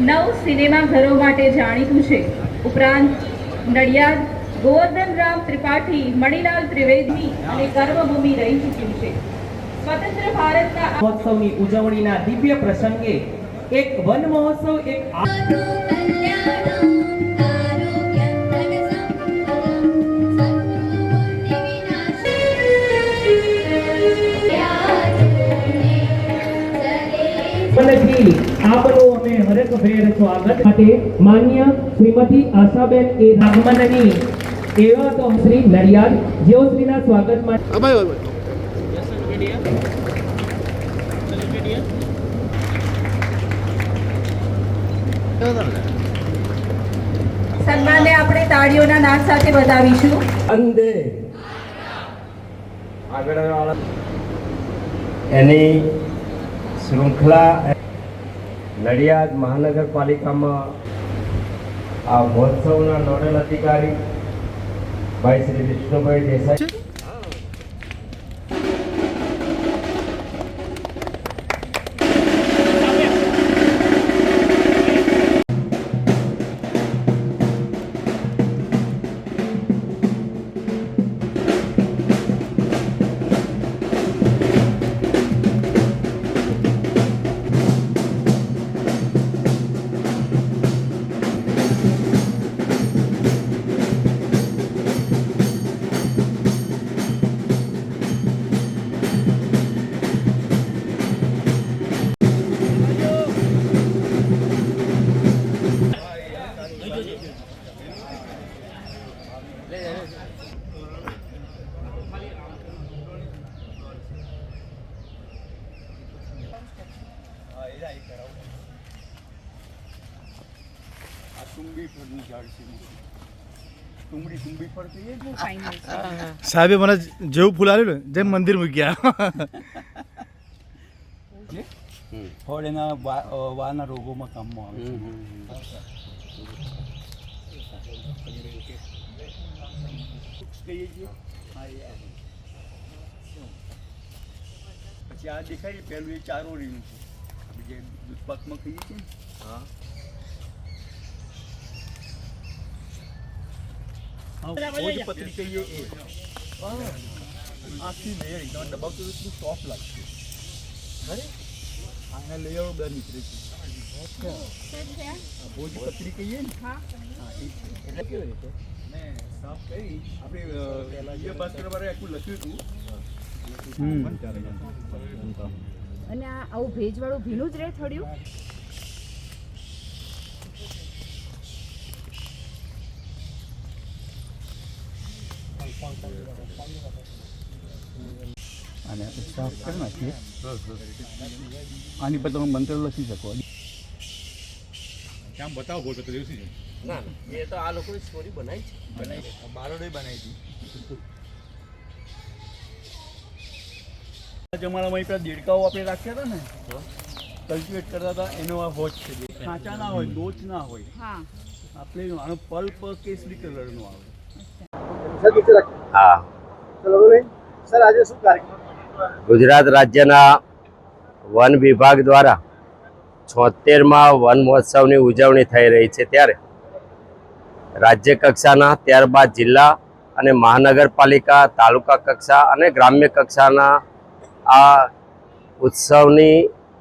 નવ સિનેમાઘરો માટે જાણીતું છે. ઉપરાંત નડિયાદ ગોવર્ધનરામ ત્રિપાઠી મણિલાલ ત્રિવેદી અને કર્મભૂમિ રહી ચૂક્યું છે. સ્વતંત્ર ભારતના મહોત્સવની ઉજવણીના દિવ્ય પ્રસંગે એક વન મહોત્સવ એક આપનું અમે હરેક ફેર સ્વાગત માટે માન્ય શ્રીમતી આશાબેન એ આગમનની એવા તો શ્રી નડિયાદ જેઓ શ્રીના સ્વાગત માટે સન્માનને આપણે તાળીઓના નાદ સાથે બતાવીશું અંધે આગળ એની શૃંખલા નડિયાદ મહાનગરપાલિકામાં આ મહોત્સવના નોડલ અધિકારી ભાઈ શ્રી વિષ્ણુભાઈ દેસાઈ સાહેબે મને જેવું ફૂલ આવ્યું ને જેમ મંદિર મૂક્યા. ફળ એના વાના રોગોમાં કામમાં આવે છે. પછી આ દેખાય છે પેલું એ ચારો રીનું છે. આપણે જે દૂધ પાકમાં ખાઈએ છીએ ને. હા. ભોજપત્રી કહીએ એ. હા. આખી લેયર એકદમ દબાવતો તો થોડું સોફ્ટ લાગશે? અરે આના લેયરો બધા નીકળે છે. આ કહીએ હા એટલે કેવી મેં સાફ કરી આપણે આખું લખ્યું હતું અને આ આવું ભેજવાળું ભીનું જ રહે થડ્યું અને સાફ કરી નાખીએ. આની પર તમે મંત્ર લખી શકો. ના એ તો આ લોકોએ સ્ટોરી બનાવી છે. બારોડે બનાવી હતી જમાનામાં પેલા દેડકાઓ આપણે રાખ્યા હતા ને કલ્ટિવેટ કરતા હતા એનો આ વોચ છે કાચા ના હોય લોચ ના હોય. હા. આપણે આનો પલ્પ કેસરી કલરનો આવે. હા. ગુજરાત રાજ્યના વન વિભાગ દ્વારા છોતેરમાં વન મહોત્સવની ઉજવણી થઈ રહી છે ત્યારે રાજ્ય કક્ષાના, ત્યારબાદ જિલ્લા અને મહાનગરપાલિકા, તાલુકા કક્ષા અને ગ્રામ્ય કક્ષાના આ ઉત્સવની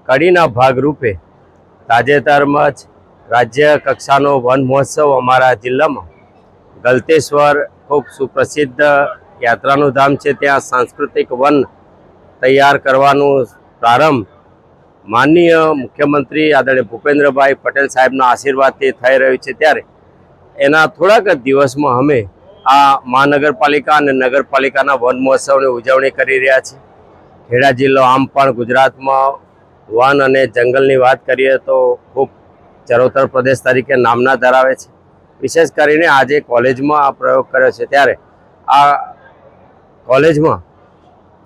કડીના ભાગરૂપે તાજેતરમાં જ રાજ્ય કક્ષાનો વન મહોત્સવ અમારા જિલ્લામાં ગલતેશ્વર ખૂબ સુપ્રસિદ્ધ યાત્રાનું ધામ છે. ત્યાં સાંસ્કૃતિક વન તૈયાર કરવાનું પ્રારંભ માનનીય મુખ્યમંત્રી આદરણીય ભૂપેન્દ્રભાઈ પટેલ સાહેબના આશીર્વાદથી થઈ રહ્યું છે ત્યારે એના થોડાક જ દિવસમાં અમે આ મહાનગરપાલિકા અને નગરપાલિકાના વન મહોત્સવની ઉજવણી કરી રહ્યા છીએ. ખેડા જિલ્લો, આમ પણ ગુજરાતમાં વન અને જંગલની વાત કરીએ તો ખૂબ ચરોતર પ્રદેશ તરીકે નામના ધરાવે છે. વિશેષ કરીને આજે કોલેજમાં આ પ્રયોગ કર્યો છે. ત્યારે આ કોલેજમાં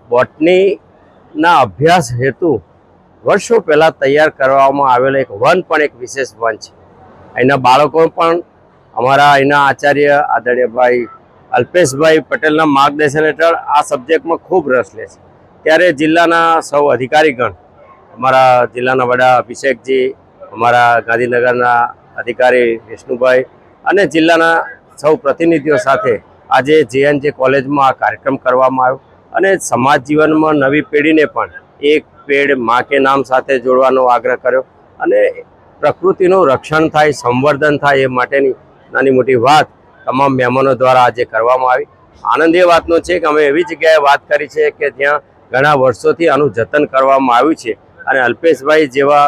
બોટનીના અભ્યાસ હેતુ વર્ષો પહેલાં તૈયાર કરવામાં આવેલો એક વન પણ એક વિશેષ વન છે. અહીંના બાળકો પણ અમારા અહીંના આચાર્ય આદરણીયભાઈ અલ્પેશભાઈ પટેલના માર્ગદર્શન હેઠળ આ સબ્જેક્ટમાં ખૂબ રસ લે છે. ત્યારે જિલ્લાના સૌ અધિકારીગણ, અમારા જિલ્લાના વડા અભિષેકજી, અમારા ગાંધીનગરના અધિકારી વિષ્ણુભાઈ અને જિલ્લાના સૌ પ્રતિનિધિઓ સાથે આજે જેએનજે કોલેજમાં આ કાર્યક્રમ કરવામાં આવ્યો અને સમાજ જીવનમાં નવી પેઢીને પણ એક પેડ મા કે નામ સાથે જોડવાનો આગ્રહ કર્યો અને પ્રકૃતિનું રક્ષણ થાય, સંવર્ધન થાય એ માટેની નાની મોટી વાત તમામ મહેમાનો દ્વારા આજે કરવામાં આવી આનંદ એ વાતનો છે કે અમે એવી જગ્યાએ વાત કરી છે કે જ્યાં ઘણા વર્ષોથી આનું જતન કરવામાં આવ્યું છે અને અલ્પેશભાઈ જેવા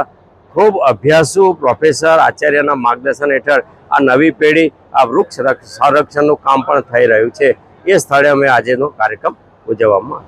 ખૂબ અભ્યાસુ પ્રોફેસર આચાર્યના માર્ગદર્શન હેઠળ આ નવી પેઢી આ વૃક્ષ રક્ષ- સંરક્ષણનું કામ પણ થઈ રહ્યું છે એ સ્થળે અમે આજેનો કાર્યક્રમ ઉજવવામાં.